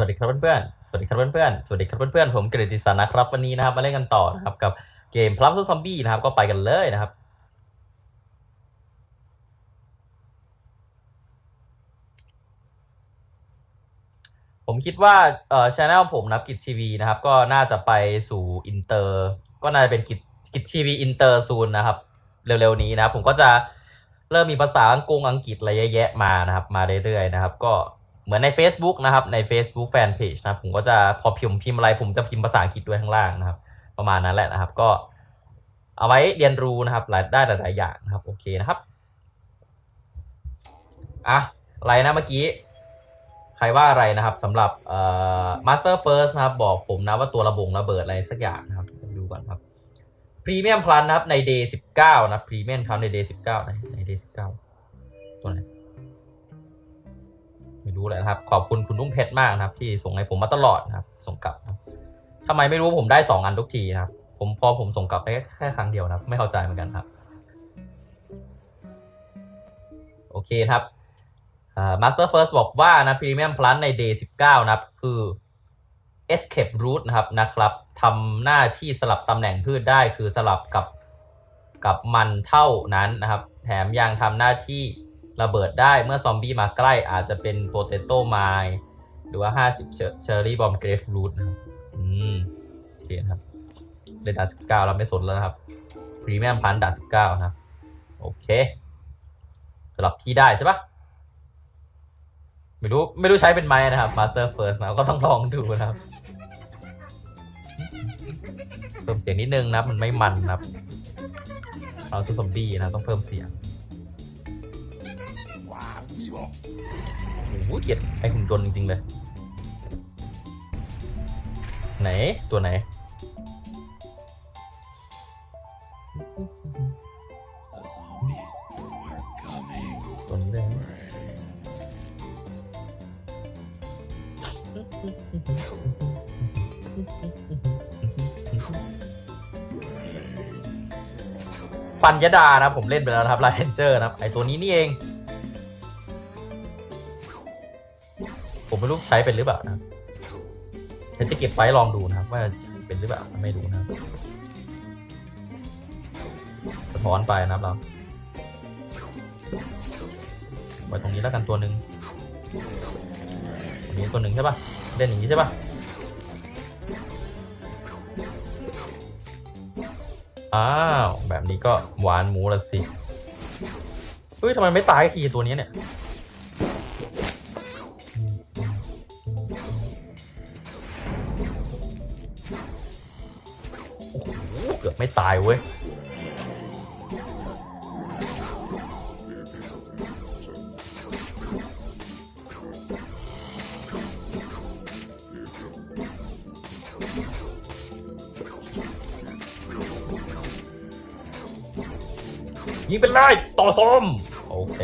วัสดีครับเพื่อนๆ สวัสดีครับเพื่อนๆ สวัสดีครับเพื่อนๆ ผมกฤติสันนะครับ วันนี้นะครับมาเล่นกันต่อนะครับกับเกม Plus Zombie นะครับ ก็ไปกันเลยนะครับ ผมคิดว่าเอ่อช anel ผมนับกิจทีวีนะครับ ก็น่าจะไปสู่อินเตอร์ ก็น่าจะเป็นกิจกิจทีวีอินเตอร์ซูนนะครับ เร็วๆนี้นะครับ ผมก็จะเริ่มมีภาษาอังกฤษอังกฤษอะไรเยอะแยะมานะครับ มาเรื่อยๆนะครับ ก็ เหมือนใน Facebook นะครับใน Facebook Fanpage นะครับผมก็จะพอพิมพ์พิมพ์อะไรผมจะพิมพ์ภาษาอังกฤษด้วยข้างล่างนะครับ ประมาณนั้นแหละนะครับ ก็เอาไว้เรียนรู้นะครับหลายได้หลายๆอย่างนะครับ โอเคนะครับอะอะไรนะเมื่อกี้ ใครว่าอะไรนะครับสำหรับเอ่อ Master First นะครับ บอกผมนะว่าตัวระบงระเบิดอะไรสักอย่างนะครับ ดูก่อนครับ Premium Plus นะครับใน Day 19 นะ Premium Plus ใน Day 19 นะใน Day 19 ตัวไหน ไม่รู้เละครับ ขอบคุณคุณนุ่มเพชรมากนะครับ ที่ส่งให้ผมมาตลอดนะครับ ส่งกลับครับทำไมไม่รู้ผมได้สองอันทุกทีนะครับ ผมพอผมส่งกลับได้แค่ครั้งเดียวนะครับ ไม่เข้าใจเหมือนกันครับ โอเคครับอ่า Master First บอกว่านะ Premium Plus ใน Day 19 นะครับ คือ Escape Route นะครับนะครับทำหน้าที่สลับตำแหน่งพืชได้คือสลับกับกับมันเท่านั้นนะครับ แถมยังทำหน้าที่ ระเบิดได้เมื่อซอมบี้มาใกล้อาจจะเป็น Potato Mine หรือว่า 50 Cherry Bomb Grapefruit นะครับอืมโอเคนครับเล่นดาสิบเก้าแล้วไม่สนแล้วนะครับพรีเมียมพันด่าสิบเก้านะครับ โอเคสลับที่ได้ใช่ปะไม่รู้ไม่รู้ใช้เป็นไม้นะครับ Master First นะก็ต้องลองดูนะครับเพิ่มเสียงนิดนึงนะมันไม่มันนะครับเอาซูซอมบี้นะต้องเพิ่มเสียง โอ้โหเกลียดไอหุ่นยนต์จริงๆเลย ไหน ตัวไหน ตัวนี้เลยปัญญดานะผมเล่นไปแล้วนะครับลาเรนเจอร์นะครับ ไอตัวนี้นี่เอง ไม่รู้ใช้เป็นหรือเปล่านะครับฉันจะเก็บไว้ลองดูนะครับ ว่าใช้เป็นหรือเปล่าไม่รู้นะสะท้อนไปนะครับเราไว้ตรงนี้แล้วกันตัวหนึ่งตรงนี้ตัวหนึ่งใช่ปะเล่นอย่างนี้ใช่ปะอ้าว แบบนี้ก็หวานหมูละสิเฮ้ยทำไมไม่ตายกทีตัวนี้เนี่ยายเว้ยยิงเป็นไรต่อส้มโอเค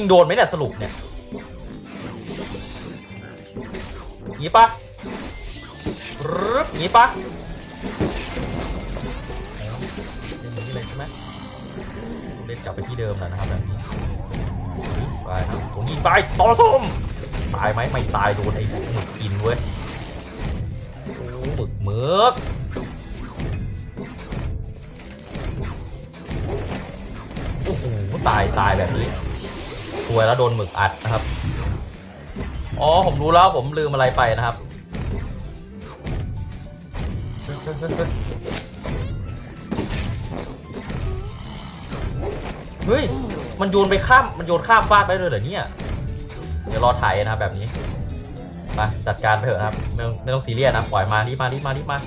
ยิงโดนไหมเนี่ยสรุปเนี่ยงี้ปะรึบงี้ปะเล่นอย่างนี้เลยใช่ไหมเล่นกลับไปที่เดิมแล้วนะครับแบบนี้ไปครับผมยิงไปต่อส้มตายไหมไม่ตายโดนไอ้หมึกกินเว้ยหมึกหมึกโอ้โหตายตายแบบนี้ ซวยแล้วโดนหมึกอัดนะครับ อ๋อผมรู้แล้วผมลืมอะไรไปนะครับ เฮ้ย มันโยนไปข้าม มันโยนข้ามฟากได้เลยเหรอเนี่ย เดี๋ยวรอถ่ายนะครับแบบนี้ มาจัดการไปเถอะครับ ไม่ต้องไม่ต้องซีเรียสนะ ปล่อยมารีบมารีบมารีบมา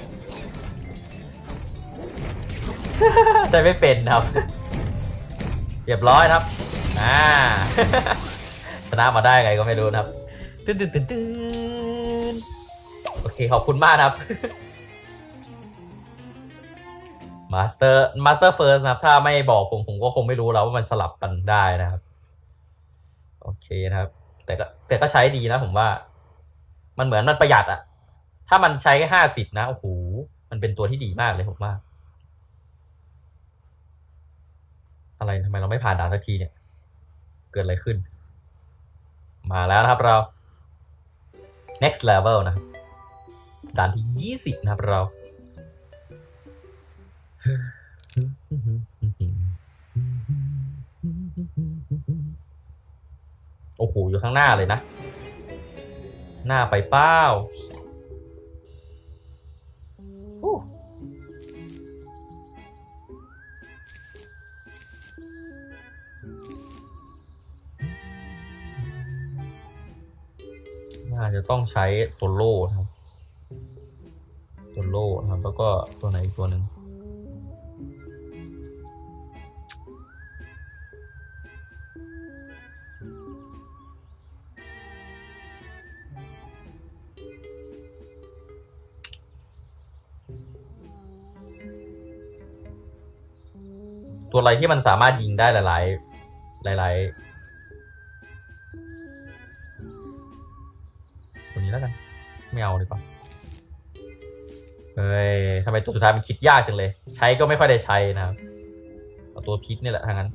ใช้ไม่เป็นครับ เรียบร้อยครับ อ่า ชนะมาได้ไงก็ไม่รู้นะครับตื่นตื่นตื่นตื่นโอเค ขอบคุณมากนะครับมาสเตอร์มาสเตอร์เฟิร์สนะครับ ถ้าไม่บอกผมผมก็คงไม่รู้แล้วว่ามันสลับกันได้นะครับ โอเคนะครับ แต่ก็แต่ก็ใช้ดีนะผมว่า มันเหมือนมันประหยัดอะถ้ามันใช้แค่ห้าสิบนะโอ้โหมันเป็นตัวที่ดีมากเลยผมว่า อะไรทำไมเราไม่ผ่านด่านสักทีเนี่ย เกิดอะไรขึ้น มาแล้วนะครับเรา next level นะครับด่านที่ยี่สิบนะครับเรา โอ้โห อยู่ข้างหน้าเลยนะ หน้าไปเป้า ต้องใช้ตัวโล่ครับ ตัวโล่ครับ แล้วก็ตัวไหนอีกตัวหนึ่งตัวอะไรที่มันสามารถยิงได้หลาย ๆ หลาย ๆ แล้วกัน ไม่เอาดีกว่าเฮ้ยทำไมตัวสุดท้ายมันคิดยากจังเลย ใช้ก็ไม่ค่อยได้ใช้นะครับเอาตัวพิษนี่แหละทางนั้น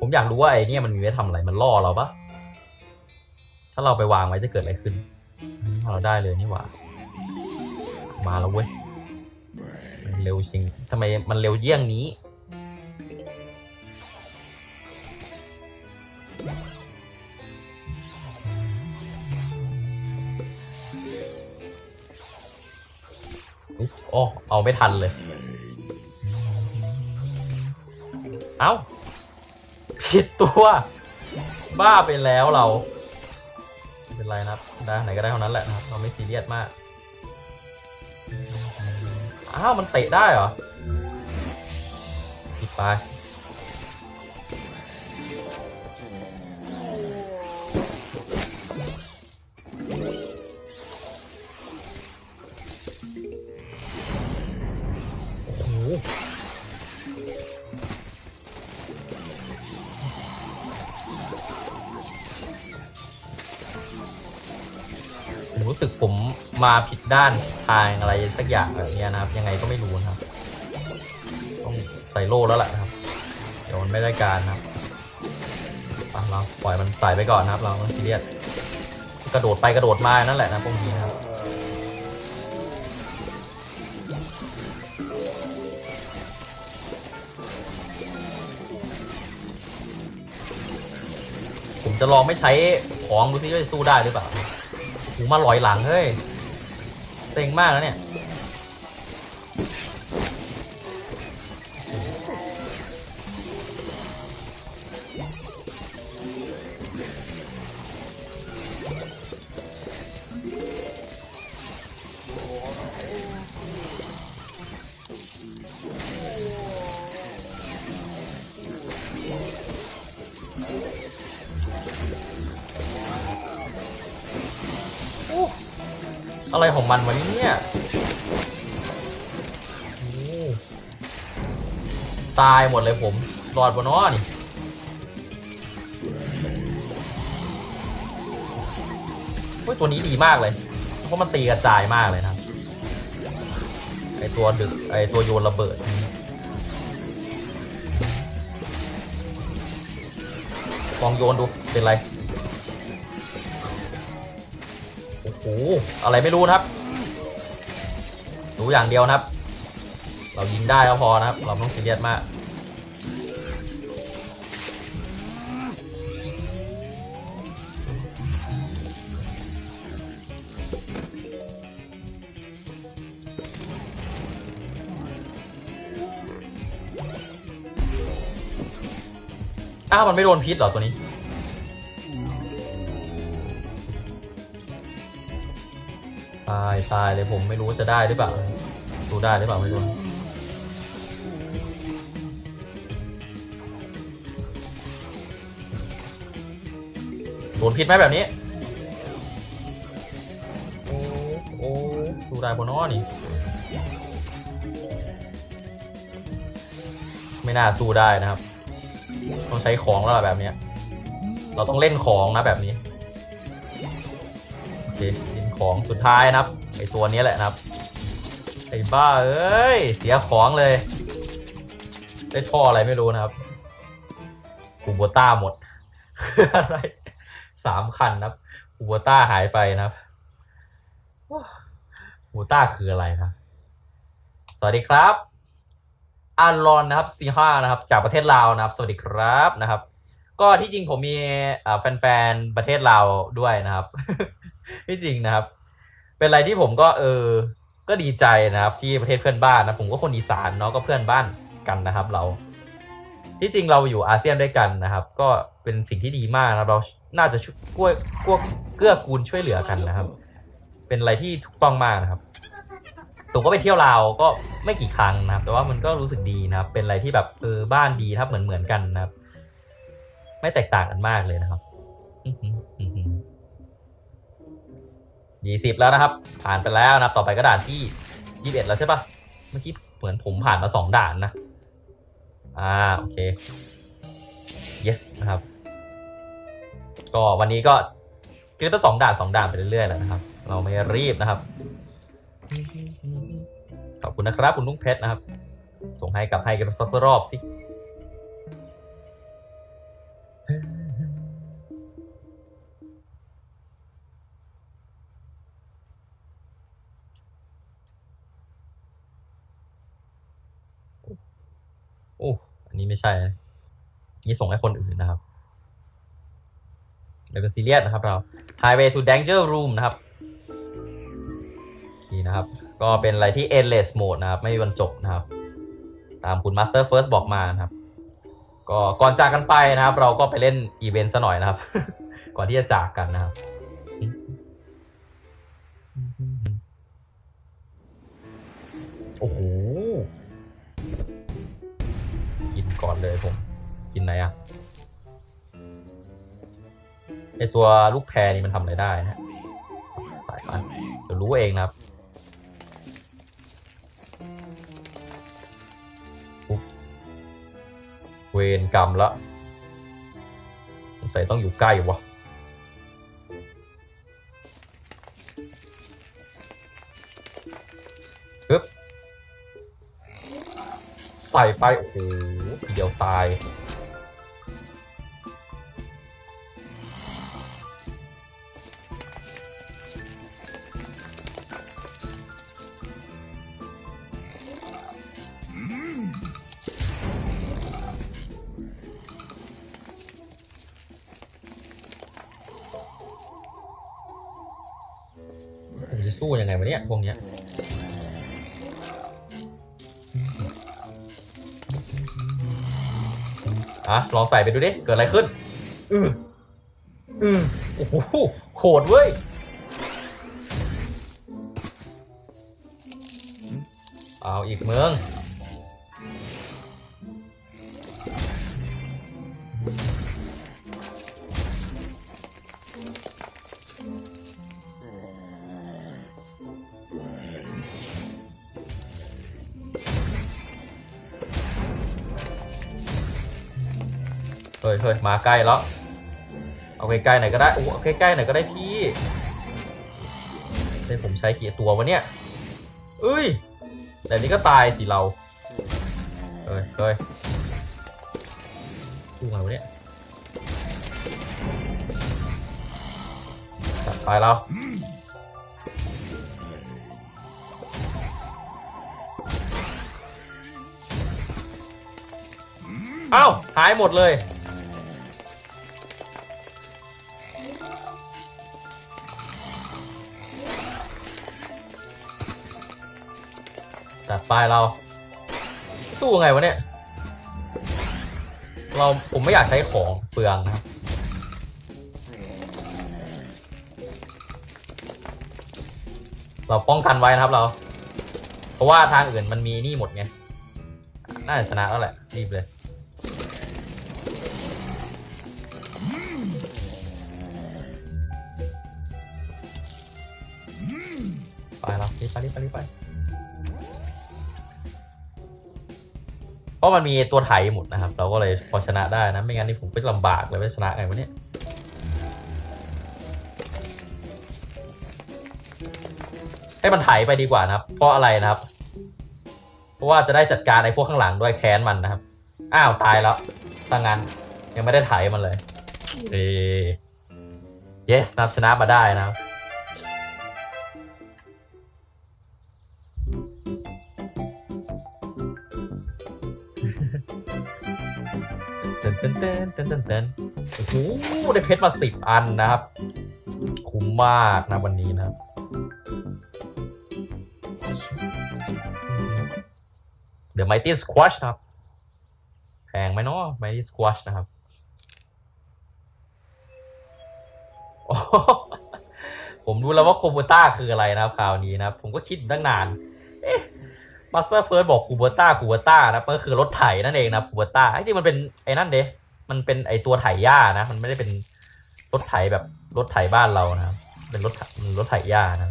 ผมอยากรู้ว่าไอ้นี่มันมีไว้ทำอะไร มันล่อเราปะถ้าเราไปวางไว้จะเกิดอะไรขึ้น เราได้เลยนี่หว่า มาแล้วเว้ยมันเร็วจริงทำไมมันเร็วเยี่ยงนี้ อุ๊บโอ้เอาไม่ทันเลย เอ้า ผิดตัว บ้าไปแล้วเรา ไม่เป็นไรนะครับได้ไหนก็ได้เท่านั้นแหละนะครับ เราไม่ซีเรียสมาก อ้าวมันเตะได้เหรอผิดไป มาผิดด้านทางอะไรสักอย่างแบบนี้นะครับ ยังไงก็ไม่รู้นะครับ ต้องใส่โล่แล้วแหละนะครับ เดี๋ยวมันไม่ได้การนะครับเราปล่อยมันใส่ไปก่อนนะครับ เราไม่ซีเรียสกระโดดไปกระโดดมานั่นแหละนะพวกนี้นะครับผมจะลองไม่ใช้ของดูซิว่าจะสู้ได้หรือเปล่าหูมาลอยหลังเฮ้ย เซ็งมากแล้วเนี่ย อะไรของมันวะเนี่ยตายหมดเลยผมรอดบนน้อนี่เฮ้ยตัวนี้ดีมากเลย เพราะมันตีกระจายมากเลยนะไอตัวดึกไอตัวโยนระเบิดลองโยนดูเป็นไร โอ้โหอะไรไม่รู้นะครับ รู้อย่างเดียวนะครับ เรายิงได้ก็พอนะครับ เราต้องซีเรียสมาก อ้าวมันไม่โดนพิษเหรอตัวนี้ ตายเลยผมไม่รู้จะได้หรือเปล่าดูได้หรือเปล่าไม่รู้โดนผิดไหมแบบนี้ โอ้โอ้ดูได้บนอ้อนี่ ไม่น่าสู้ได้นะครับ ต้องใช้ของแล้วแบบนี้ เราต้องเล่นของนะแบบนี้ โอเค ของสุดท้ายนะครับไอตัวนี้แหละนะครับไอบ้าเอ้ยเสียของเลย ได้ท่ออะไรไม่รู้นะครับคูโบต้าหมดอะไรสามคันนะครับคูโบต้าหายไปนะครับคูโบต้าคืออะไรครับ สวัสดีครับอารอนนะครับซีห้านะครับ จากประเทศลาวนะครับ สวัสดีครับนะครับ ก็ที่จริงผมมีแฟนๆประเทศลาวด้วยนะครับ ที่จริงนะครับ เป็นอะไรที่ผมก็เออ ก็ดีใจนะครับ ที่ประเทศเพื่อนบ้านนะผมก็คนอีสานเนาะก็เพื่อนบ้านกันนะครับ เรา ที่จริงเราอยู่อาเซียนด้วยกันนะครับ ก็เป็นสิ่งที่ดีมากนะครับเราน่าจะช่วยกล้วยกวเกื้อกูลช่วยเหลือกันนะครับ เป็นอะไรที่ถูกต้องมากนะครับผมก็ไปเที่ยวลาวก็ไม่กี่ครั้งนะครับ แต่ว่ามันก็รู้สึกดีนะครับ เป็นอะไรที่แบบเออบ้านดีครับเหมือนเหมือนกันนะครับ ไม่แตกต่างกันมากเลยนะครับ ยี่สิบแล้วนะครับ ผ่านไปแล้วนะครับต่อไปก็ด่านที่ยี่สิบเอ็ดแล้วใช่ปะเมื่อกี้เหมือนผมผ่านมาสองด่านนะ อ่า โอเค yes นะครับ ก็วันนี้ก็คือไปสองด่านสองด่านไปเรื่อยๆแหละนะครับ เราไม่รีบนะครับ ขอบคุณนะครับ คุณลุงเพชรนะครับ ส่งให้กับให้กันสักรอบสิ โอ้อันนี้ไม่ใช่นี่ส่งให้คนอื่นนะครับไม่เป็นซีเรียสนะครับเรา Highway to Danger Room นะครับโอเคนะครับ ก็เป็นอะไรที่ endless mode นะครับ ไม่มีวันจบนะครับ ตามคุณ Master First บอกมานะครับ ก็ก่อนจากกันไปนะครับ เราก็ไปเล่นอีเวนต์ซะหน่อยนะครับ ก่อนที่จะจากกันนะครับโอ้โห ก่อนเลยผมกินไหนอะไอตัวลูกแพรนี่มันทำอะไรได้นะสายไปเดี๋ยวรู้เองนะครับอุ๊บเวรกรรมละสงสัยต้องอยู่ใกล้วะปึ๊บใส่ไปโอ้โห เดียวตาย จะสู้ยังไงวะเนี่ยพวกเนี้ย อะลองใส่ไปดูดิ เกิดอะไรขึ้น อืออือโอ้โหโหดเว้ย เอาอีกเมือง มาใกล้แล้ว เอาใกล้ๆหน่อยก็ได้ โอ้ใกล้ๆหน่อยก็ได้พี่ให้ผมใช้กี่ตัววะเนี่ยเอ้ย แต่นี้ก็ตายสิเราเฮ้ยเฮ้ยสู้ไงวะเนี่ยจัดไปเราเอ้าหายหมดเลย ไปเรา สู้ไงวะเนี่ย เราผมไม่อยากใช้ของเปลืองนะครับเราป้องกันไว้นะครับเรา เพราะว่าทางอื่นมันมีนี่หมดไง น่าจะชนะแล้วแหละ รีบเลย ราะมันมีตัวไถหมดนะครับ เราก็เลยพอชนะได้นะ ไม่งั้นนี่ผมก็ลำบากเลยว่ชนะไงวะเนี่ยให้มันไถไปดีกว่านะครับ เพราะอะไรนะครับ เพราะว่าจะได้จัดการไอ้พวกข้างหลังด้วยแค้นมันนะครับ อ้าวตายแล้วถ้างั้นยังไม่ได้ไถมันเลยเอ yes นะครับชนะมาได้นะครับ นเต้นเต้นเต้นเต้นโอ้โหได้เพชรมาสิบอันนะครับ คุ้มมากนะวันนี้นะครับ The Mighty Squash นะครับ แพงไหมเนาะ Mighty Squash นะครับผมรู้แล้วว่าโคบูต้าคืออะไรนะครับคราวนี้นะครับ ผมก็คิดตั้งนาน เอ๊ะ มาสเตอร์เฟิร์สบอกคูเบอร์ต้าคูเบอร์ต้านะก็คือรถไถนั่นเองนะคูเบอร์ต้าจริงมันเป็นไอ้นั่นเด้มันเป็นไอ้ตัวไถหญ้านะ มันไม่ได้เป็นรถไถแบบรถไถบ้านเรานะเป็นรถรถไถหญ้านะ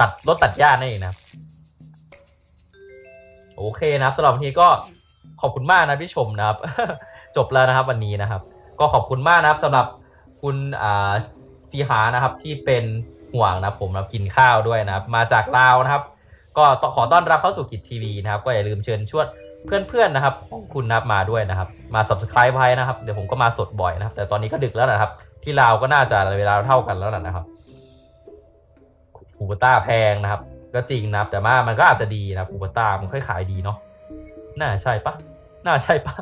ตัดรถตัดหญ้านั่นเองนะโอเคนะครับสำหรับวันนี้ก็ขอบคุณมากนะที่ชมนะครับ จบแล้วนะครับวันนี้นะครับ ก็ขอบคุณมากนะครับสำหรับคุณอ่าซีหานะครับที่เป็นห่วงนะผมนะกินข้าวด้วยนะครับ มาจากลาวนะครับ ก็ขอต้อนรับเข้าสู่กิจทีวีนะครับ ก็อย่าลืมเชิญชวนเพื่อนๆนะครับของคุณนะครับมาด้วยนะครับ มา subscribe ไว้นะครับ เดี๋ยวผมก็มาสดบ่อยนะครับ แต่ตอนนี้ก็ดึกแล้วนะครับ ที่ลาวก็น่าจะเวลาเท่ากันแล้วนะครับคูเบต้าแพงนะครับ ก็จริงนะครับ แต่ว่ามันก็อาจจะดีนะคูเบต้ามันค่อยขายดีเนาะน่าใช่ปะน่าใช่ปะ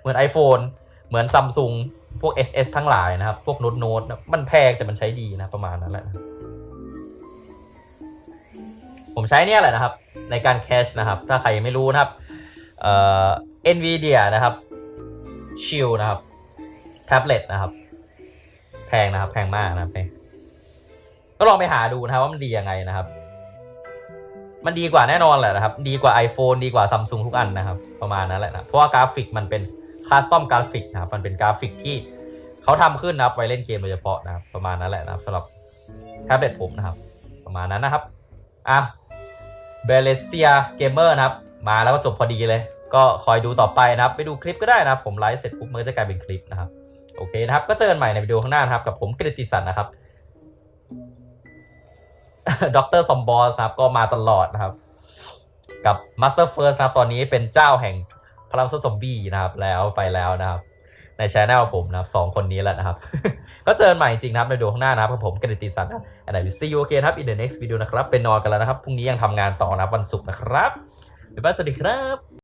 เหมือน iPhone เหมือนซัมซุงพวก SS ทั้งหลายนะครับ พวกโน้ตโน้ตนะมันแพงแต่มันใช้ดีนะประมาณนั้นแหละ ผมใช้เนี่ยแหละนะครับ ในการแคชนะครับ ถ้าใครยังไม่รู้นะครับเอ่อ NVIDIA นะครับ Shield นะครับแท็บเล็ตนะครับ แพงนะครับ แพงมากนะครับก็ลองไปหาดูนะครับว่ามันดียังไงนะครับ มันดีกว่าแน่นอนแหละนะครับ ดีกว่า iPhone ดีกว่า Samsung ทุกอันนะครับ ประมาณนั้นแหละนะเพราะว่ากราฟิกมันเป็นคัสตอมกราฟิกนะครับ มันเป็นกราฟิกที่เขาทำขึ้นนะครับ ไว้เล่นเกมโดยเฉพาะนะครับ ประมาณนั้นแหละนะครับสำหรับแท็บเล็ตผมนะครับ ประมาณนั้นนะครับอะ เบเลเซียเกมเมอร์นะครับ มาแล้วก็จบพอดีเลย ก็คอยดูต่อไปนะครับ ไปดูคลิปก็ได้นะครับผมไลฟ์เสร็จปุ๊บมันก็จะกลายเป็นคลิปนะครับ โอเคนะครับ ก็เจอกันใหม่ในวิดีโอข้างหน้านะครับ กับผมกฤติสันนะครับด็อกเตอร์ซอมบอสครับก็มาตลอดนะครับ กับ Master First นะครับตอนนี้เป็นเจ้าแห่งพลังซอมบี้นะครับ แล้วไปแล้วนะครับ ในช anel ผมนะครับสองคนนี้แหละนะครับ ก็เจอกันใหม่จริงนะครับในวิดีโอข้างหน้านะครับผมกนติสันนะครับ and I will see you again ครับ in the next video นะครับเป็นนอนกันแล้วนะครับพรุ่งนี้ยังทำงานต่อนะครับวันศุกร์นะครับบ๊ายบายสวัสดีครับ